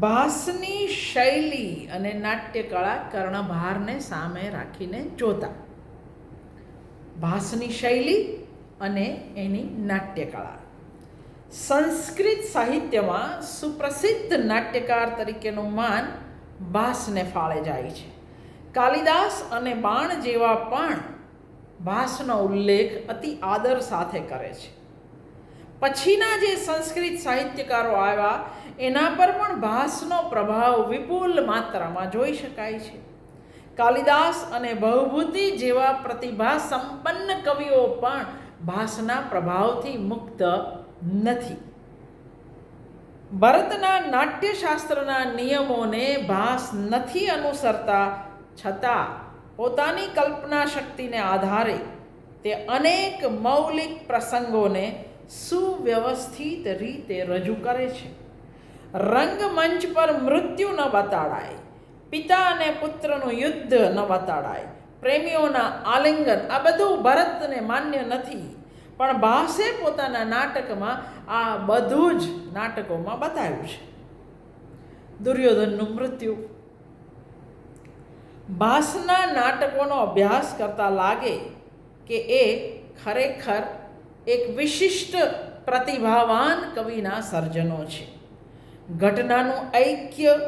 ભાસની શૈલી અને નાટ્યકળા કર્ણભારને સામે રાખીને જોતા. ભાસની શૈલી અને એની નાટ્યકળા. સંસ્કૃત સાહિત્યમાં સુપ્રસિદ્ધ નાટ્યકાર તરીકેનું માન ભાસને ફાળે જાય છે. કાલિદાસ અને બાણ જેવા પણ ભાસનો ઉલ્લેખ અતિ આદર સાથે કરે છે. પછીના જે સંસ્કૃત સાહિત્યકારો આવ્યા, એના પર પણ ભાસનો પ્રભાવ વિપુલ માત્રામાં જોઈ શકાય છે. કાલિદાસ અને બહુભૂતિ જેવા પ્રતિભા સંપન્ન કવિઓ પણ ભાસના પ્રભાવથી મુક્ત નથી. ભરતના નાટ્યશાસ્ત્રના નિયમોને ભાસ નથી અનુસરતા છતાં પોતાની કલ્પના શક્તિને આધારે તે અનેક મૌલિક પ્રસંગોને સુવ્યવસ્થિત રીતે રજૂ કરે છે. રંગમંચ પર મૃત્યુ ન બતાડાય, પિતા અને પુત્રનું યુદ્ધ ન બતાડાય, પ્રેમીઓના આલિંગન, આ બધું ભરતને માન્ય નથી. પણ ભાસે પોતાના નાટકમાં આ બધું જ નાટકોમાં બતાવ્યું છે. દુર્યોધનનું મૃત્યુ. ભાસના નાટકોનો અભ્યાસ કરતા લાગે કે એ ખરેખર એક વિશિષ્ટ પ્રતિભાવાન કવિના સર્જનો છે. ઘટનાનું ઐક્ય,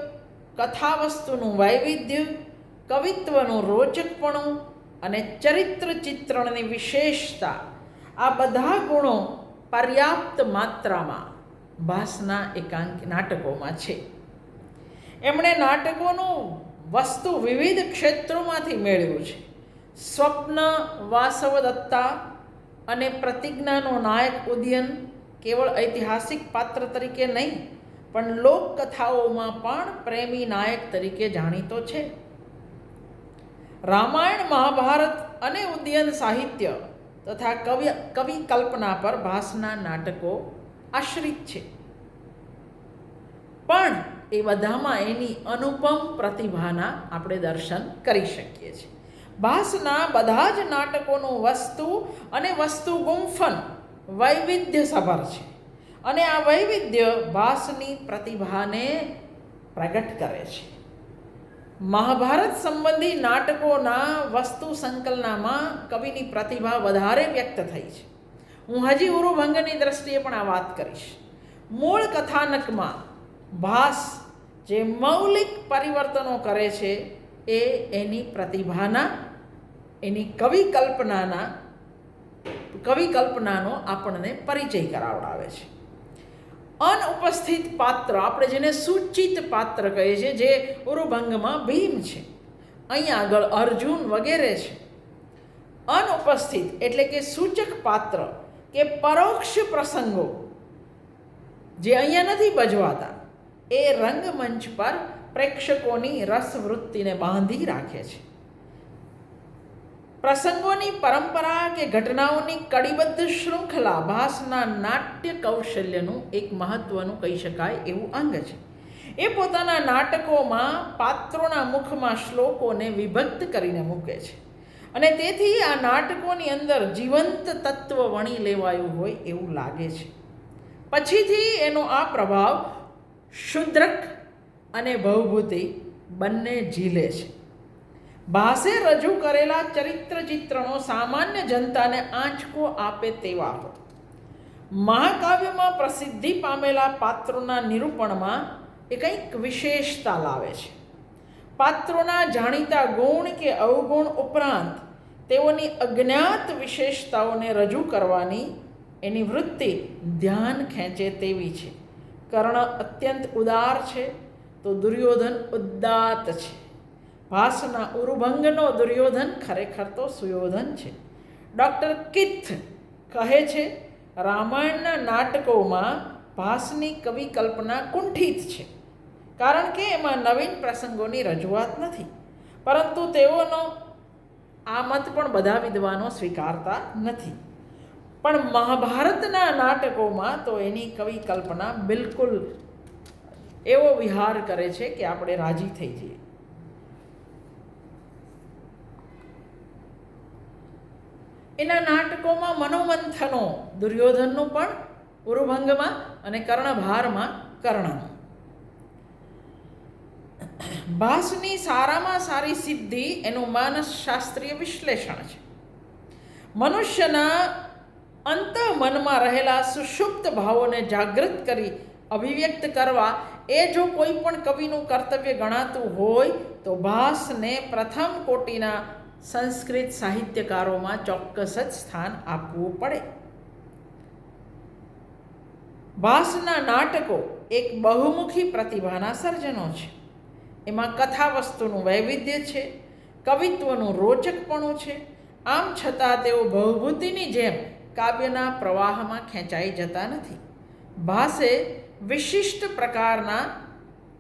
કથાવસ્તુનું વૈવિધ્ય, કવિત્વનું રોચકપણું અને ચરિત્ર ચિત્રણની વિશેષતા, આ બધા ગુણો પર્યાપ્ત માત્રામાં ભાસના એકાંક નાટકોમાં છે. એમણે નાટકોનું વસ્તુ વિવિધ ક્ષેત્રોમાંથી મેળવ્યું છે. સ્વપ્ન, વાસવદત્તા અને પ્રતિજ્ઞાનો નાયક ઉદયન કેવળ ઐતિહાસિક પાત્ર તરીકે નહીં, પણ લોકકથાઓમાં પણ પ્રેમી નાયક તરીકે જાણીતો છે. રામાયણ, મહાભારત અને ઉદયન સાહિત્ય તથા કવિ કવિ કલ્પના પર ભાસના નાટકો આશ્રિત છે. પણ એ બધામાં એની અનુપમ પ્રતિભાના આપણે દર્શન કરી શકીએ છીએ. ભાસના બધા જ નાટકોનું વસ્તુ અને વસ્તુ ગુંફન વૈવિધ્યસભર છે. અને આ વૈવિધ્ય ભાસની પ્રતિભાને પ્રગટ કરે છે. મહાભારત સંબંધી નાટકોના વસ્તુ સંકલનામાં કવિની પ્રતિભા વધારે વ્યક્ત થઈ છે. હું હજી ઉરુભંગની દ્રષ્ટિએ પણ આ વાત કરીશ. મૂળ કથાનકમાં ભાસ જે મૌલિક પરિવર્તનો કરે છે એ એની પ્રતિભાના એની કવિ કલ્પનાના, કવિ કલ્પનાનો આપણને પરિચય કરાવડાવે છે. અનુપસ્થિત પાત્ર, આપણે જેને સૂચિત પાત્ર કહીએ છીએ, જે ઉરુભંગમાં ભીમ છે. અહીંયા આગળ અર્જુન વગેરે છે. અનુપસ્થિત એટલે કે સૂચક પાત્ર, કે પરોક્ષ પ્રસંગો, જે અહીંયા નથી ભજવાતા એ રંગમંચ પર પ્રેક્ષકોની રસવૃત્તિને બાંધી રાખે છે. પ્રસંગોની પરંપરા કે ઘટનાઓની કડીબદ્ધ શૃંખલા ભાસના નાટ્ય કૌશલ્યનું એક મહત્વનું કહી શકાય એવું અંગ છે. એ પોતાના નાટકોમાં, પાત્રોના મુખમાં શ્લોકોને વિભક્ત કરીને મૂકે છે. અને તેથી આ નાટકોની અંદર જીવંત તત્વ વણી લેવાયું હોય એવું લાગે છે. પછીથી એનો આ પ્રભાવ શુદ્રક અને ભવભૂતિ બંને ઝીલે છે. ભાસે રજૂ કરેલા ચરિત્ર ચિત્રણો સામાન્ય જનતાને આંચકો આપે તેવા હતા મહાકાવ્યમાં પ્રસિદ્ધિ પામેલા પાત્રોના નિરૂપણમાં એ કંઈક વિશેષતા લાવે છે. પાત્રોના જાણીતા ગુણ કે અવગુણ ઉપરાંત તેઓની અજ્ઞાત વિશેષતાઓને રજૂ કરવાની એની વૃત્તિ ધ્યાન ખેંચે તેવી છે. કર્ણ અત્યંત ઉદાર છે, તો દુર્યોધન ઉદ્દાત છે. ભાસના ઉરુભંગનો દુર્યોધન ખરેખર તો સુયોધન છે. ડૉક્ટર કિથ કહે છે, રામાયણના નાટકોમાં ભાસની કવિ કલ્પના કુંઠિત છે. કારણ કે એમાં નવીન પ્રસંગોની રજૂઆત નથી. પરંતુ તેઓનો આ મત પણ બધા વિદ્વાનો સ્વીકારતા નથી. પણ મહાભારતના નાટકોમાં તો એની કવિ કલ્પના બિલકુલ એવો વિહાર કરે છે કે આપણે રાજી થઈ જઈએ. એના નાટકોમાં મનોમંથનો, દુર્યોધનનું પણ ઉરુભંગમાં અને કર્ણભારમાં કર્ણનું. ભાસની સારામાં સારી સિદ્ધિ એનું માનસશાસ્ત્રીય વિશ્લેષણ છે. મનુષ્યના અંત મનમાં રહેલા સુષુપ્ત ભાવોને જાગૃત કરી અભિવ્યક્ત કરવા એ જો કોઈ પણ કવિનું કર્તવ્ય ગણાતું હોય, તો ભાસને પ્રથમ કોટીના સંસ્કૃત સાહિત્યકારોમાં ચોક્કસ જ સ્થાન આપવું પડે. ભાસના નાટકો એક બહુમુખી પ્રતિભાના સર્જનો છે. એમાં કથા વસ્તુનું વૈવિધ્ય છે, કવિત્વનું રોચકપણું છે, આમ છતાં તેઓ બહુભૂતિની જેમ કાવ્યના પ્રવાહમાં ખેંચાઈ જતા નથી. ભાસે વિશિષ્ટ પ્રકારના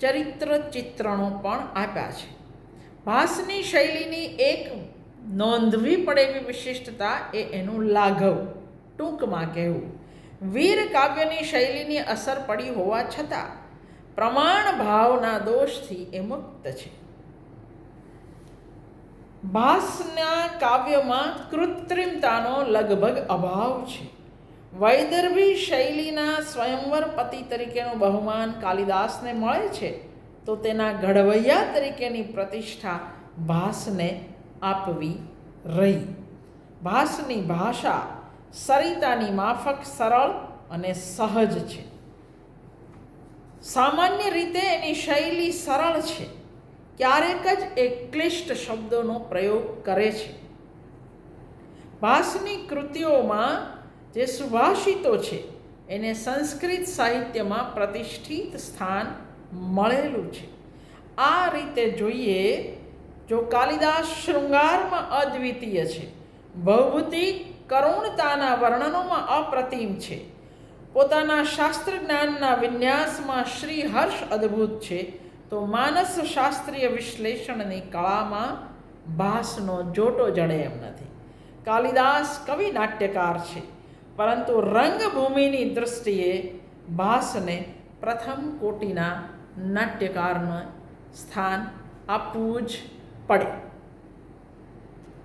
ચરિત્ર ચિત્રણો પણ આપ્યા છે. ભાસની શૈલીની એક નોંધવી પડે એવી વિશિષ્ટતા એ એનું લાઘવ, ટૂંકમાં કહેવું. વીર કાવ્યની શૈલીની અસર પડી હોવા છતાં, પ્રમાણ ભાવના દોષથી એ મુક્ત છે. ભાસના કાવ્યમાં કૃત્રિમતાનો લગભગ અભાવ છે. વૈદર્ભી શૈલીના સ્વયંવર પતિ તરીકેનું બહુમાન કાલિદાસને મળે છે. તો તેના ઘડવૈયા તરીકેની પ્રતિષ્ઠા ભાસને આપવી રહી. ભાસની ભાષા સરિતાની માફક, સરળ અને સહજ છે. સામાન્ય રીતે એની શૈલી સરળ છે. ક્યારેક જ એ ક્લિષ્ટ શબ્દોનો પ્રયોગ કરે છે. ભાસની કૃતિઓમાં જે સુભાષિતો છે, એને સંસ્કૃત સાહિત્યમાં પ્રતિષ્ઠિત સ્થાન મળેલું છે. આ રીતે જોઈએ જો કાલિદાસ શૃંગારમાં અદ્વિતીય છે. ભૌભૂતિક કરુણતાના વર્ણનોમાં અપ્રતિમ છે. પોતાના શાસ્ત્ર જ્ઞાનના વિન્યાસમાં શ્રી હર્ષ અદ્ભુત છે. તો માનસ શાસ્ત્રીય વિશ્લેષણની કળામાં ભાસનો જોટો જડે એમ નથી. કાલિદાસ કવિ નાટ્યકાર છે. પરંતુ રંગભૂમિની દૃષ્ટિએ ભાસને પ્રથમ કોટીના નાટ્યકારનું સ્થાન આપવું જ પડે.